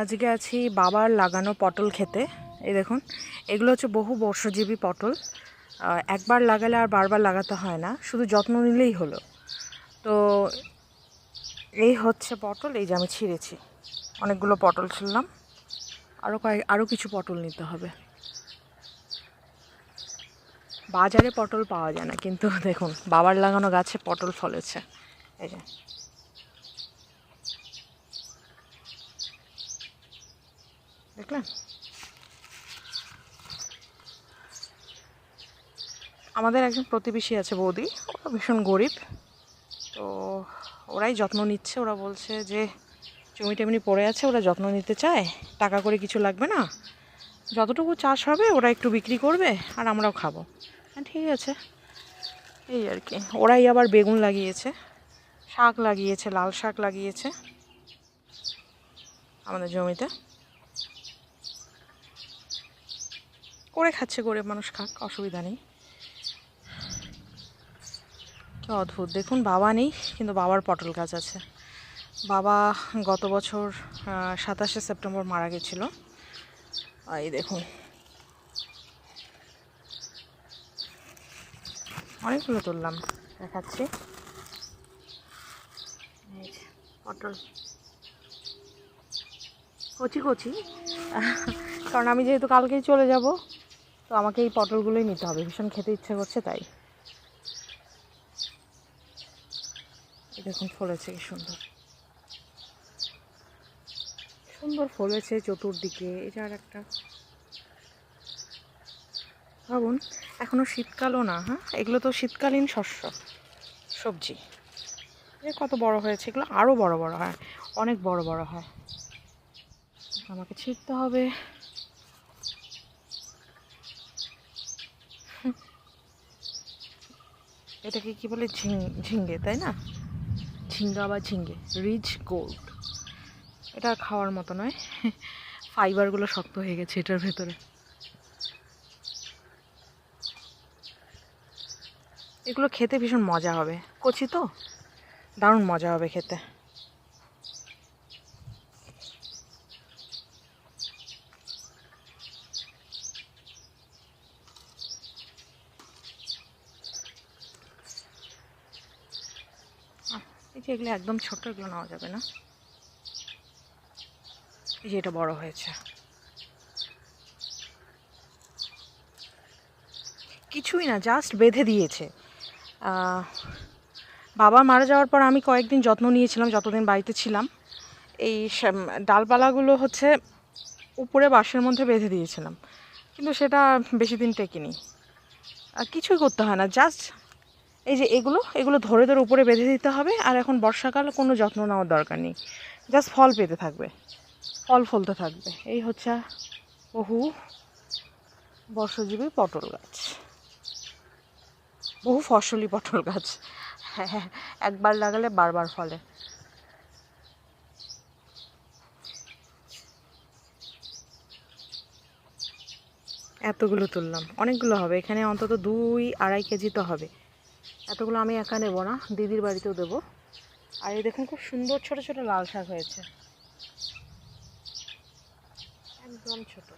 আজকে আছি বাবার লাগানো পটল খেতে। এই দেখুন, এগুলো হচ্ছে বহু বর্ষজীবী পটল। একবার লাগালে আর বারবার লাগাতে হয় না, শুধু যত্ন নিলেই হলো। তো এই হচ্ছে পটল, এই যে আমি ছিঁড়েছি। অনেকগুলো পটল ছিললাম আরও কয়েক আরও কিছু পটল নিতে হবে। বাজারে পটল পাওয়া যায় না, কিন্তু দেখুন, বাবার লাগানো গাছে পটল ফলেছে। এই যে। দেখলেন? আমাদের একজন প্রতিবেশী আছে বৌদি, ওরা ভীষণ গরিব। তো ওরাই যত্ন নিচ্ছে, ওরা বলছে যে জমি টেমনি পড়ে আছে, ওরা যত্ন নিতে চায়, টাকা করে কিছু লাগবে না। যতটুকু চাষ হবে, ওরা একটু বিক্রি করবে, আর আমরাও খাব। হ্যাঁ ঠিক আছে। এই আর কি। ওরাই আবার বেগুন লাগিয়েছে, শাক লাগিয়েছে, লাল শাক লাগিয়েছে আমাদের জমিতে। করে খাচ্ছে, করে মানুষ খাক, অসুবিধা নেই। কি অদ্ভুত। দেখুন, বাবা নেই, কিন্তু বাবার পটল গাছ আছে। বাবা গত বছর সাতাশে সেপ্টেম্বর মারা গেছিল। এই দেখুন। অনেকগুলো তুললাম, দেখাচ্ছি। পটল। কচি কচি। কারণ আমি যেহেতু কালকেই চলে যাব তো আমাকে এই পটলগুলোই নিতে হবে। ভীষণ খেতে ইচ্ছে করছে তাই। দেখুন, ফলেছে কি সুন্দর। সুন্দর ফলেছে চতুর্দিকে। এটা আর একটা ভাবুন, এখনও শীতকালও না হ্যাঁ? এগুলো তো শীতকালীন শস্য, সবজি। এ কত বড় হয়েছে, এগুলো আরও বড় বড় হয়, অনেক বড় বড় হয়। আমাকে ছিঁড়তে হবে। এটাকে কি বলে? ঝিং, ঝিঙ্গে, তাই না? ঝিঙ্গা বা ঝিঙ্গে, রিচ গোল্ড। এটা খাওয়ার মতো নয়। ফাইবারগুলো শক্ত হয়ে গেছে এটার ভেতরে। এগুলো খেতে ভীষণ মজা হবে। কচি তো? দারুণ মজা হবে খেতে। এই যে এগুলো একদম ছোট, এগুলো নেওয়া যাবে না। এই যে এটা বড় হয়েছে। কিছুই না জাস্ট বেঁধে দিয়েছে। বাবা মারা যাওয়ার পর আমি কয়েকদিন যত্ন নিয়েছিলাম, যতদিন বাড়িতে ছিলাম। এই ডালপালাগুলো হচ্ছে উপরে বাঁশের মধ্যে বেঁধে দিয়েছিলাম। কিন্তু সেটা বেশি দিন টেকেনি। আর কিছুই করতে হয় না জাস্ট এই যে এগুলো এগুলো ধরে ধরে উপরে বেঁধে দিতে হবে আর এখন বর্ষাকাল কোনো যত্ন নেওয়ার দরকার নেই। জাস্ট ফল পেতে থাকবে। ফল ফলতে থাকবে। এই হচ্ছে বহু বর্ষজীবী পটল গাছ। বহু ফসলি পটল গাছ। একবার লাগালে বারবার ফলে। এতগুলো তুললাম। অনেকগুলো হবে। এখানে অন্তত দুই, আড়াই কেজি তো হবে। এতগুলো আমি একা নেব না, দিদির বাড়িতেও দেবো। আর এই দেখুন খুব সুন্দর ছোট ছোট লাল শাক হয়েছে। একদম ছোট।